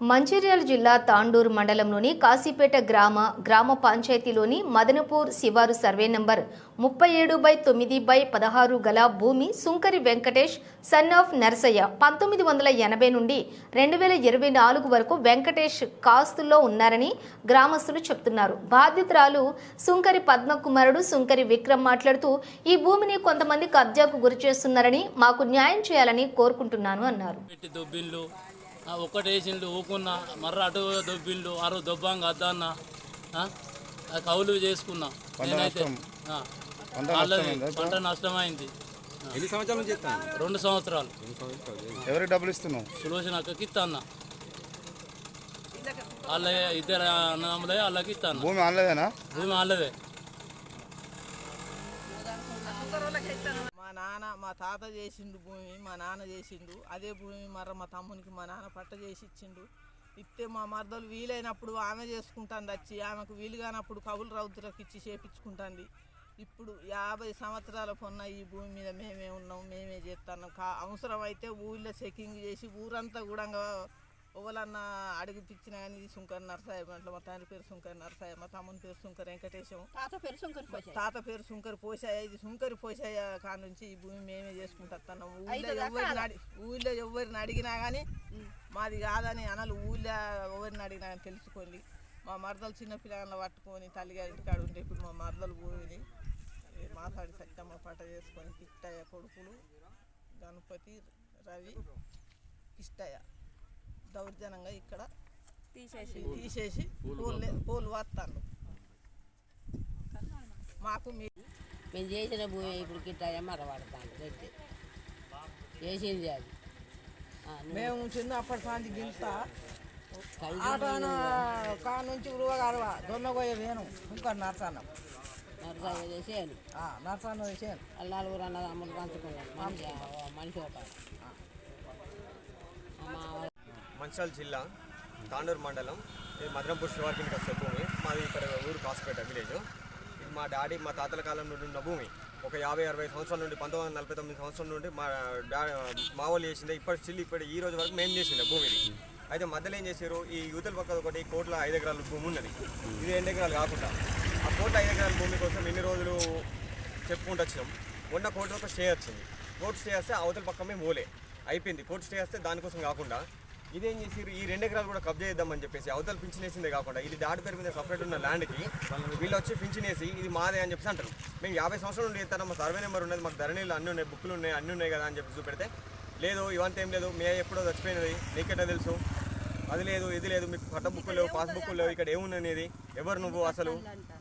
మంచిర్యాల జిల్లా తాండూరు మండలంలోని కాశీపేట గ్రామ గ్రామ పంచాయతీలోని మదనపూర్ శివారు సర్వే నంబర్ ముప్పై ఏడు బై తొమ్మిది బై పదహారు గల భూమి సుంకరి వెంకటేష్ సన్ ఆఫ్ నర్సయ్య పంతొమ్మిది వందల ఎనభై నుండి రెండు వేల ఇరవై నాలుగు వరకు వెంకటేష్ కాస్తుల్లో ఉన్నారని గ్రామస్తులు చెప్తున్నారు. బాధితురాలు సుంకరి పద్మకుమారుడు సుంకరి విక్రమ్ మాట్లాడుతూ ఈ భూమిని కొంతమంది కబ్జాకు గురి చేస్తున్నారని మాకు న్యాయం చేయాలని కోరుకుంటున్నాను అన్నారు. ఒక్కటి వేసిండు ఊకున్నా మర్ర అటు దొబ్బిండ్లు అరు దొబ్బాంగా అద్దన్న కౌలు చేసుకున్నా. నేనైతే. వాళ్ళది పంట నష్టమైంది. ఎన్ని సంవత్సరాల నుంచి రెండు సంవత్సరాలు. ఎవరికి డబ్బులు ఇస్తున్నావు? సులోచన అక్కకి ఇస్తాన్న వాళ్ళ ఇద్దరు అన్నదమ్ములే వాళ్ళకి ఇస్తాన్న భూమి అనలేదేనా భూమి వాళ్ళదే. మా నాన్న మా తాత చేసిండు భూమి మా నాన్న చేసిండు. అదే భూమి మర మా తమ్మునికి మా నాన్న పట్ట చేసి ఇచ్చిండు. ఇస్తే మా మరదలు వీలైనప్పుడు ఆమె చేసుకుంటాను వచ్చి ఆమెకు వీలు కానప్పుడు కవులు రౌతులకు ఇచ్చి చేపించుకుంటుంది. ఇప్పుడు యాభై సంవత్సరాల పొన్న ఈ భూమి మీద మేమే ఉన్నాం మేమే చేస్తున్నాం. కా అవసరమైతే ఊళ్ళో చెకింగ్ చేసి ఊరంతా కూడా ఎవరన్నా అడిగిపించినా కానీ ఇది శుంకర్ నరసాయ అంటే మా తండ్రి పేరు శుంకర్ నరసాయ మా తమ్ముని పేరు శుంకర్ వెంకటేశం తాత పేరు శంకర్ తాత పేరు సుంకరి పోసాయ ఇది సుంకరి పోసాయ కాడ నుంచి ఈ భూమి మేమే చేసుకుంటాం ఊళ్ళో ఐదు ఎవరిని. అడి ఊళ్ళో ఎవరిని అడిగినా కానీ మాది కాదని అనలు ఊళ్ళో ఎవరిని అడిగినా కానీ తెలుసుకోండి. మా మరదలు చిన్న పిల్లగాళ్ళ పట్టుకొని తల్లిగారి కాడ ఉంటే ఇప్పుడు మా మరదలు భూమిని మాసాడి సత్యమ్మ పట్ట చేసుకొని కిట్టయ్య కొడుకులు గణపతి రవి కిష్టయ్య. దౌర్జన్యంగా ఇక్కడ తీసేసి. తీసేసి పోలు పోలు వస్తాను మాకు మేము చేసిన భూమి ఇప్పుడు గిట్టాయ మరవాడతాను గట్టి. చేసింది అది. మేము చిన్నప్పటి సాంతి గిల్తా కలిగి ఆటోను కా నుంచి ఉరువగారు దొన్నగోయ వేను ఇంకా నర్సన్నం. నరసాయ చేసేది నర్సన్న చేను వాళ్ళు నలుగురు అన్నది అమ్మలు పంచుకున్నాం మనిషి మనిషి ఒక మంచిర్యాల జిల్లా తాండూరు మండలం ఇది మదనపూర్ శివార్ కిందకి వస్తే భూమి. మాది ఇక్కడ ఊరు కాసుపేట విలేజ్. ఇది మా డాడీ మా తాతల కాలం నుండి ఉన్న భూమి. ఒక యాభై అరవై సంవత్సరాల నుండి పంతొమ్మిది వందల నలభై తొమ్మిది సంవత్సరాల నుండి మా డా మా వాళ్ళు చేసిందే. ఇప్పటి స్టిల్ ఇప్పటి ఈ రోజు వరకు మేము చేసిండే భూమిది. అయితే మధ్యలో ఏం చేశారు? ఈ యూతల పక్క ఒకటి కోట్ల ఐదు ఎకరాల భూమి ఉన్నది. ఇది రెండు ఎకరాలు కాకుండా. ఆ కోట్ల ఐదు ఎకరాల భూమి కోసం ఎన్ని రోజులు చెప్పుకుంటూ వచ్చినాం? ఉన్న కోర్టులో ఒక స్టే వచ్చింది. కోర్టు స్టే వస్తే అవతల పక్క మేము పోలే. అయిపోయింది. కోర్టు స్టే వస్తే దానికోసం కాకుండా ఇదేం చేసిరు ఈ రెండు ఎకరాలు కూడా కబ్జా చేద్దామని చెప్పేసి అవతల పింఛన్ వేసిందే కాకుండా ఇది దాడి పేరు మీద సపరేట్ ఉన్న ల్యాండ్కి వీళ్ళు వచ్చి పింఛన్ వేసి ఇది మాదే అని చెప్పేసి అంటారు. మేము యాభై సంవత్సరాలు నుండి చేస్తాను మా సర్వే నెంబర్ ఉన్నది మాకు ధరణీలు అన్నీ ఉన్నాయి బుక్లు ఉన్నాయి అన్నీ ఉన్నాయి కదా అని చెప్పి చూపెడితే లేదు ఇవంతా ఏం లేదు మే ఎప్పుడో చచ్చిపోయినది నీకెట్టా తెలుసు? అది లేదు ఇది లేదు మీకు పట్ట బుక్కు లేవు పాస్ బుక్కులు లేవు ఇక్కడ ఏమున్నది ఎవరు నువ్వు అసలు?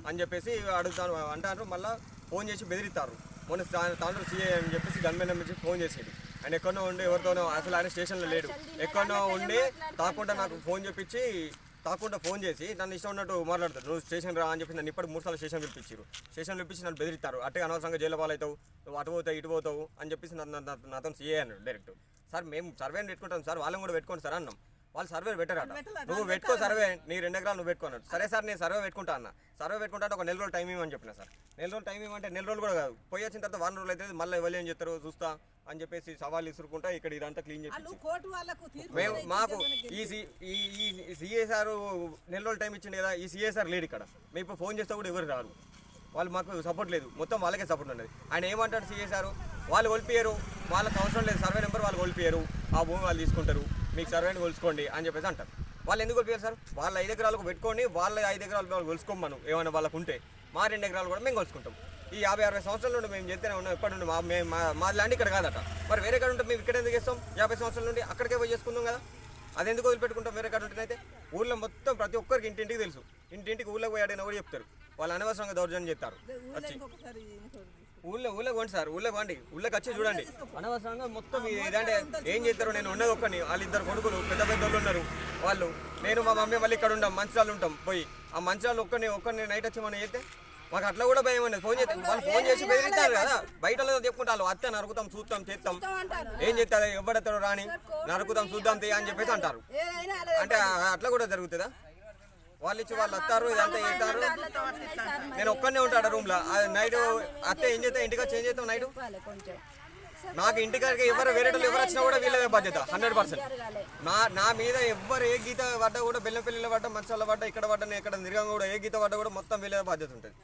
అని చెప్పేసి అడుగుతాను అంటారు మళ్ళీ ఫోన్ చేసి బెదిరిస్తారు. మొన్న తాను సీఏ అని చెప్పేసి గన్మెన్ నుంచి ఫోన్ చేసేది ఆయన ఎక్కడో ఉండి ఎవరితోనో అసలు ఆయన స్టేషన్లో లేడు. ఎక్కడో ఉండి తాకుండా నాకు ఫోన్ చేపించి తాకుండా ఫోన్ చేసి నన్ను ఇష్టం ఉన్నట్టు మాట్లాడతారు నువ్వు స్టేషన్ రా అని చెప్పి నన్ను ఇప్పటికి మూడు సార్లు స్టేషన్ పిలిపించారు స్టేషన్ పిలిపించి నన్ను బెదిరిస్తారు. అట్టే అనవసరంగా జైలు పాలవుతావు నువ్వు అటు పోతావు ఇటు పోతావు అని చెప్పేసి నన్ను నాతో సీఏ అన్నాడు డైరెక్ట్. సార్ మేము సర్వేని పెట్టుకుంటాం సార్ వాళ్ళని కూడా పెట్టుకోండి సార్ అన్నాం. వాళ్ళు సర్వే పెట్టారట. నువ్వు పెట్టుకో సర్వే నీ రెండు ఎకరాలు నువ్వు పెట్టుకున్నాడు సరే సార్ నేను సర్వే పెట్టుకుంటా అన్న. సర్వే పెట్టుకుంటా అంటే ఒక నెల రోజులు టైం ఇవ్వమని చెప్పిన సార్. నెల రోజులు టైం ఇవ్వమంటే నెల రోజులు కూడా కాదు. పోయి వచ్చిన తర్వాత వారం రోజులు అయితే మళ్ళీ ఏం చెప్తారు చూస్తా. అని చెప్పేసి సవాల్ ఇసురుకుంటా ఇక్కడ ఇదంతా క్లీన్ చేసి మేము మాకు ఈ ఈ ఈ సిఏసార్ నెల రోజులు టైం ఇచ్చింది కదా ఈ సిఏసార్ లేడు ఇక్కడ. మేము ఇప్పుడు ఫోన్ చేస్తే కూడా ఎవరు రారు. వాళ్ళు మాకు సపోర్ట్ లేదు. మొత్తం వాళ్ళకే సపోర్ట్ ఉన్నది. ఆయన ఏమంటాడు సిఏసారు వాళ్ళు కొలిపియరు. వాళ్ళకి అవసరం లేదు. సర్వే నెంబర్ వాళ్ళు కొలిపియరు. ఆ భూమి వాళ్ళు తీసుకుంటారు. మీకు సర్వేని కొలుచుకోండి అని చెప్పేసి అంటారు. వాళ్ళు ఎందుకు కొలిపారు సార్? వాళ్ళ ఐదు ఎకరాలకు పెట్టుకొని వాళ్ళ ఐదు ఎకరాలు వాళ్ళు కొలుసుకోమను ఏమైనా వాళ్ళకు ఉంటే. మా రెండు ఎకరాలు కూడా మేము కొలుసుకుంటాం ఈ యాభై అరవై సంవత్సరాల నుండి మేము చేస్తూనే ఉన్నాం. ఎప్పటి నుండి మా మేము మా ల్యాండ్ ఇక్కడ కాదట. మరి వేరే కాడ ఉంటే మేము ఇక్కడ ఎందుకు చేస్తాం? యాభై సంవత్సరాల నుండి అక్కడికే పోయి చేసుకుందాం కదా. అది ఎందుకు వదిలిపెట్టుకుంటాం? వేరే కాడ ఉంటేనైతే ఊళ్ళో మొత్తం ప్రతి ఒక్కరికి ఇంటింటికి తెలుసు. ఇంటింటికి ఊళ్ళో పోయి కూడా చెప్తారు? వాళ్ళు అనవసరంగా దౌర్జన్యం వచ్చి ఇంకోటి ఊళ్ళో ఊళ్ళో పోండి సార్. ఊళ్ళో పోండి. ఊళ్ళోకి వచ్చి చూడండి. అనవసరంగా మొత్తం ఇది ఇదంటే ఏం చేస్తారు నేను ఉన్నది ఒక్కని వాళ్ళు ఇద్దరు కొడుకులు పెద్ద పెద్ద వాళ్ళు ఉన్నారు. వాళ్ళు నేను మా మమ్మీ మళ్ళీ ఇక్కడ ఉంటాం. మంచిరాలు ఉంటాం. పోయి ఆ మంచిరాలు ఒక్కని ఒక్కరిని నైట్ వచ్చి మనం చేస్తే మాకు అట్లా కూడా భయం ఉన్నది ఫోన్ చేస్తే వాళ్ళు ఫోన్ చేసి బెదిరిస్తారు కదా. బయట చెప్పుకుంటారు. అత్తే నరుకుతాం చూస్తాం చేస్తాం. ఏం చేస్తారు? ఎవడతారో రాని నరుకుతాం చూద్దాం తీ అని చెప్పేసి అంటారు. అంటే అట్లా కూడా జరుగుతుందా? వాళ్ళు ఇచ్చి వాళ్ళు వస్తారు ఇదంతా చేస్తారు. నేను ఒక్కనే ఉంటాడు రూమ్లో నైట్ అత్తే ఏం చేస్తా ఇంటికి వచ్చి ఏం చేస్తాం నైట్? నాకు ఇంటికాడికి ఎవరు వేరే వాళ్ళు ఎవరు వచ్చినా కూడా వీళ్ళదే బాధ్యత హండ్రెడ్ పర్సెంట్. నా నా మీద ఎవరు ఏ గీత పడ్డా కూడా బెల్లంపల్లిలో పడ్డా మంచాల పడ్డా ఇక్కడ పడ్డా ఇక్కడ తిరగం కూడా ఏ గీత పడ్డా కూడా మొత్తం వీళ్ళదే బాధ్యత ఉంటుంది.